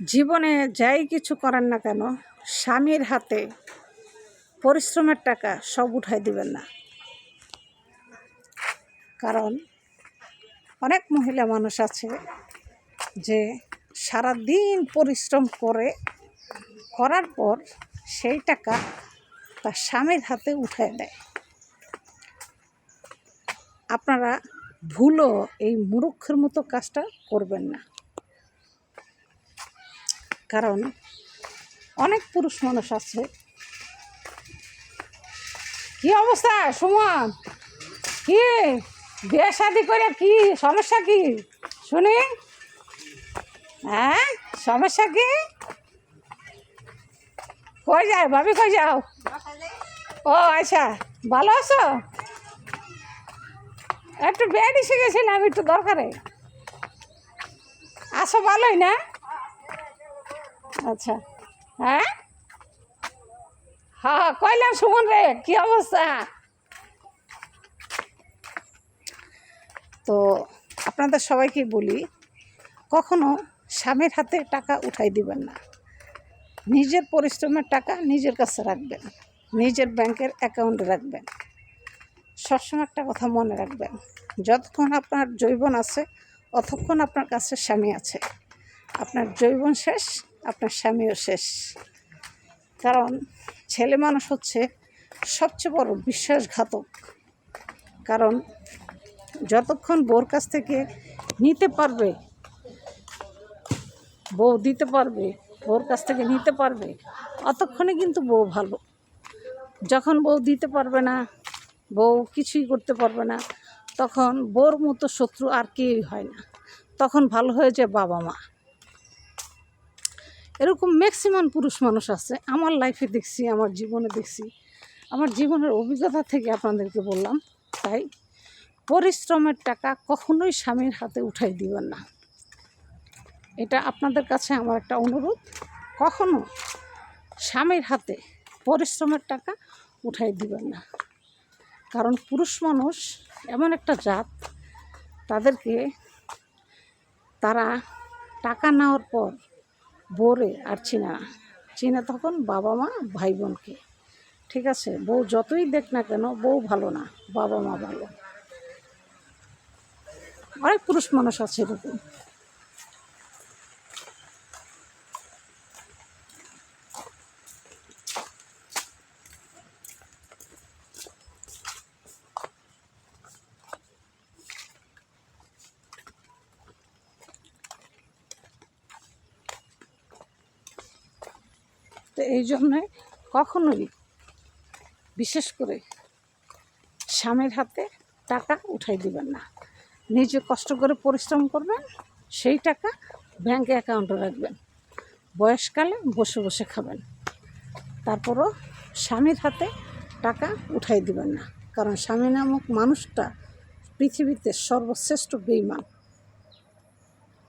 জীবনে যাই কিছু করেন না কেন, স্বামীর হাতে পরিশ্রমের টাকা সব উঠাই দিবেন না। কারণ অনেক মহিলা মানুষ আছে যে সারা দিন পরিশ্রম করে, করার পর সেই টাকা তার স্বামীর হাতে উঠায় দেয়। আপনারা ভুলও এই মূর্খের মতো কাজটা করবেন না। কারণ অনেক পুরুষ মানুষ আছে। কি অবস্থা, সুমন? কি? বিয়ে শাদি করে কি? সমস্যা কি? শুনি। হ্যাঁ? সমস্যা কি? কই যায় ভাবি কই যাও? ও আচ্ছা ভালো আছো? একটু বেড এসে গেছিলাম, একটু দরকারে। আসো ভালোই না? আচ্ছা। হ্যাঁ? হ্যাঁ কইলাম সুমন রে, কি অবস্থা? তো আপনাদের সবাইকে বলি, কখনো স্বামীর হাতে টাকা উঠাই দিবেন না। নিজের পরিশ্রমের টাকা নিজের কাছে রাখবেন, নিজের ব্যাংকের অ্যাকাউন্টে রাখবেন। সবসময় একটা কথা মনে রাখবেন, যতক্ষণ আপনার জৈবন আছে, অতক্ষণ আপনার কাছে স্বামী আছে। আপনার জৈবন শেষ আপনার স্বামীও শেষ। কারণ ছেলে মানুষ হচ্ছে সবচেয়ে বড় বিশ্বাসঘাতক। কারণ যতক্ষণ বউর কাছ থেকে নিতে পারবে, বউ দিতে পারবে, বউর কাছ থেকে নিতে পারবে, অতক্ষণে কিন্তু বউ ভালো। যখন বউ দিতে পারবে না, বউ কিছুই করতে পারবে না, তখন বউর মতো শত্রু আর কেউই হয় না। তখন ভালো হয়ে যায় বাবা মা এরকম ম্যাক্সিমাম পুরুষ মানুষ আছে। আমার লাইফে দেখছি, আমার জীবনে দেখছি। আমার জীবনের অভিজ্ঞতা থেকে আপনাদেরকে বললাম, তাই পরিশ্রমের টাকা কখনোই স্বামীর হাতে উঠাই দিবেন না। এটা আপনাদের কাছে আমার একটা অনুরোধ, কখনো স্বামীর হাতে পরিশ্রমের টাকা উঠাই দিবেন না। কারণ পুরুষ মানুষ এমন একটা জাত, তাদেরকে তারা টাকা নেওয়ার পর বোরে আর চিনা। চিনে তখন বাবা মা ভাই বোনকে ঠিক আছে? বউ যতই দেখ না কেন, বউ ভালো না, বাবা মা ভালো। অনেক পুরুষ মানুষ আছে এরকম। তো এই জন্যে কখনোই, বিশেষ করে স্বামীর হাতে টাকা উঠাই দিবেন না। নিজে কষ্ট করে পরিশ্রম করবেন, সেই টাকা ব্যাঙ্ক অ্যাকাউন্টে রাখবেন। বয়সকালে বসে বসে খাবেন। তারপরও স্বামীর হাতে টাকা উঠাই দিবেন না। কারণ স্বামী নামক মানুষটা পৃথিবীতে সর্বশ্রেষ্ঠ বেইমান